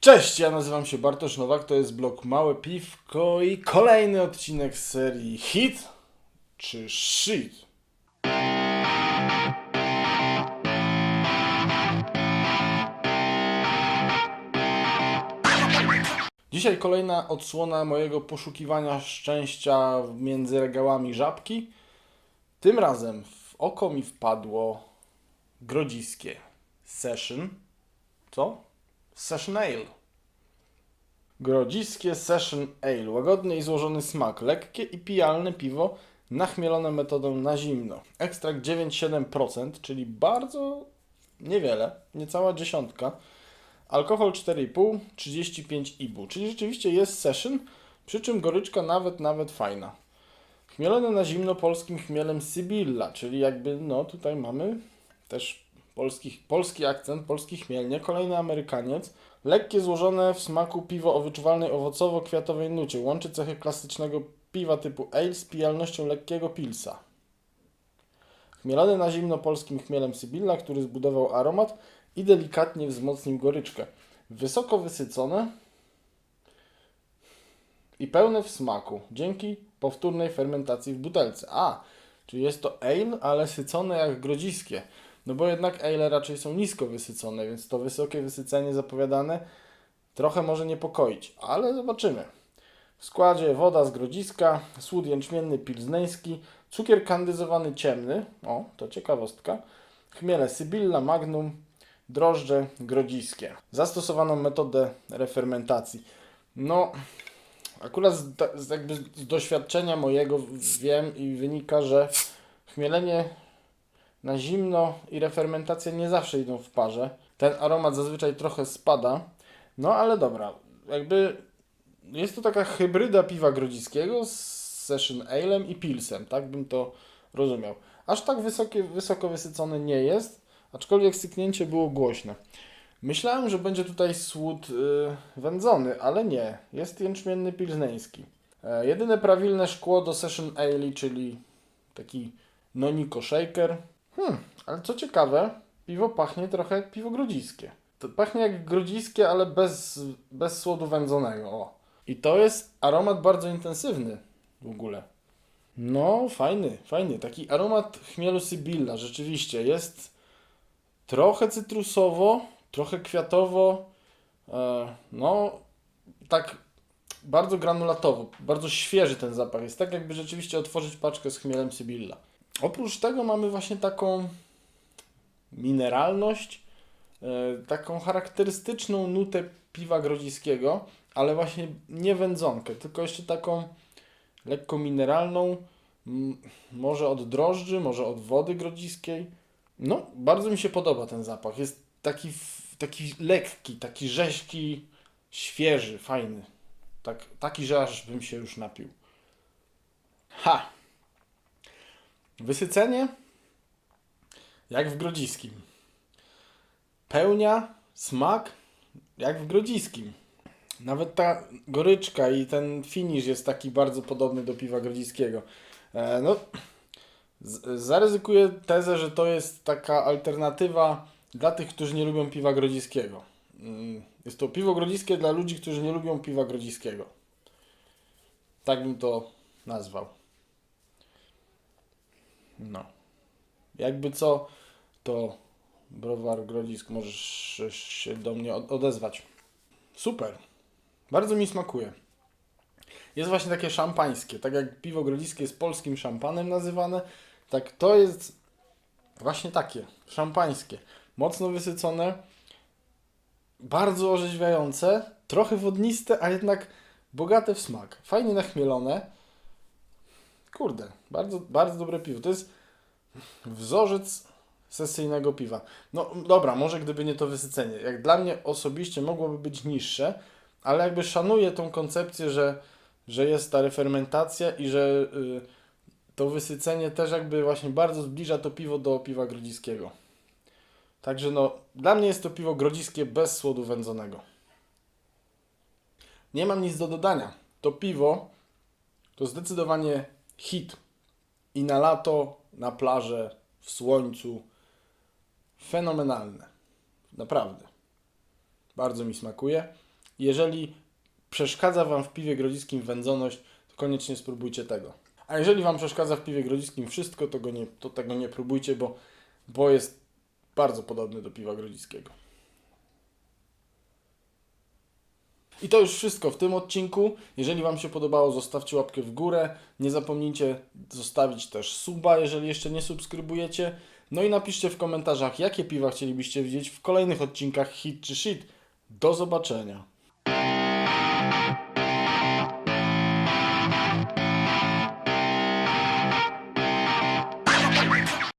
Cześć, ja nazywam się Bartosz Nowak, to jest blog Małe Piwko i kolejny odcinek z serii Hit czy Shit. Dzisiaj kolejna odsłona mojego poszukiwania szczęścia między regałami żabki. Tym razem w oko mi wpadło grodziskie Session. Co? Session Ale. Grodziskie Session Ale. Łagodny i złożony smak. Lekkie i pijalne piwo nachmielone metodą na zimno. Ekstrakt 9,7%, czyli bardzo niewiele, niecała dziesiątka. Alkohol 4,5, 35 IBU, czyli rzeczywiście jest session, przy czym goryczka nawet, nawet fajna. Chmielone na zimno polskim chmielem Sybilla, czyli jakby, no tutaj mamy też polski, polski akcent, polski chmielnie, kolejny Amerykaniec. Lekkie złożone w smaku piwo o wyczuwalnej owocowo-kwiatowej nucie. Łączy cechy klasycznego piwa typu ale z pijalnością lekkiego pilsa. Chmielony na zimno polskim chmielem Sybilla, który zbudował aromat i delikatnie wzmocnił goryczkę. Wysoko wysycone i pełne w smaku dzięki powtórnej fermentacji w butelce. A, czyli jest to ale, ale sycone jak grodziskie. No bo jednak ale raczej są nisko wysycone, więc to wysokie wysycenie zapowiadane trochę może niepokoić, ale zobaczymy. W składzie woda z grodziska, słód jęczmienny pilzneński, cukier kandyzowany ciemny, o, to ciekawostka, chmiele Sybilla, Magnum, drożdże grodziskie. Zastosowano metodę refermentacji. No, akurat z, jakby z doświadczenia mojego wiem i wynika, że chmielenie na zimno i refermentacja nie zawsze idą w parze. Ten aromat zazwyczaj trochę spada. No ale dobra, jakby jest to taka hybryda piwa grodzickiego z Session Alem i Pilsem, tak bym to rozumiał. Aż tak wysokie, wysoko wysycony nie jest, aczkolwiek syknięcie było głośne. Myślałem, że będzie tutaj słód y, wędzony, ale nie. Jest jęczmienny pilzneński. E, jedyne prawilne szkło do Session Ale, czyli taki Noniko Shaker. Hmm, ale co ciekawe, piwo pachnie trochę jak piwo grodziskie. To pachnie jak grodziskie, ale bez, bez słodu wędzonego. O. I to jest aromat bardzo intensywny w ogóle. No, fajny, fajny. Taki aromat chmielu Sybilla, rzeczywiście. Jest trochę cytrusowo, trochę kwiatowo. E, no, tak bardzo granulatowo, bardzo świeży ten zapach. Jest tak, jakby rzeczywiście otworzyć paczkę z chmielem Sybilla. Oprócz tego mamy właśnie taką mineralność, e, taką charakterystyczną nutę piwa grodziskiego, ale właśnie nie wędzonkę, tylko jeszcze taką lekko mineralną, może od drożdży, może od wody grodziskiej. No, bardzo mi się podoba ten zapach. Jest taki, taki lekki, taki rzeźki, świeży, fajny. Tak, taki, że aż bym się już napił. Ha! Wysycenie? Jak w grodziskim. Pełnia, smak? Jak w grodziskim. Nawet ta goryczka i ten finish jest taki bardzo podobny do piwa grodziskiego. E, no, zaryzykuję tezę, że to jest taka alternatywa dla tych, którzy nie lubią piwa grodziskiego. Mm, Jest to piwo grodziskie dla ludzi, którzy nie lubią piwa grodziskiego. Tak bym to nazwał. No. Jakby co, to browar grodzisk możesz się do mnie od- odezwać. Super. Bardzo mi smakuje. Jest właśnie takie szampańskie. Tak jak piwo grodziskie jest polskim szampanem nazywane, tak to jest właśnie takie, szampańskie. Mocno wysycone, bardzo orzeźwiające, trochę wodniste, a jednak bogate w smak. Fajnie nachmielone. Kurde, bardzo, bardzo dobre piwo. To jest wzorzec sesyjnego piwa. No dobra, może gdyby nie to wysycenie. Jak dla mnie osobiście mogłoby być niższe, ale jakby szanuję tą koncepcję, że, że jest ta refermentacja i że y, to wysycenie też jakby właśnie bardzo zbliża to piwo do piwa grodziskiego. Także no, dla mnie jest to piwo grodziskie bez słodu wędzonego. Nie mam nic do dodania. To piwo to zdecydowanie hit. I na lato, na plażę, w słońcu. Fenomenalne. Naprawdę. Bardzo mi smakuje. Jeżeli przeszkadza Wam w piwie grodziskim wędzoność, to koniecznie spróbujcie tego. A jeżeli Wam przeszkadza w piwie grodziskim wszystko, to, go nie, to tego nie próbujcie, bo, bo jest bardzo podobny do piwa grodziskiego. I to już wszystko w tym odcinku. Jeżeli Wam się podobało, zostawcie łapkę w górę. Nie zapomnijcie zostawić też suba, jeżeli jeszcze nie subskrybujecie. No i napiszcie w komentarzach, jakie piwa chcielibyście widzieć w kolejnych odcinkach Hit czy Shit. Do zobaczenia.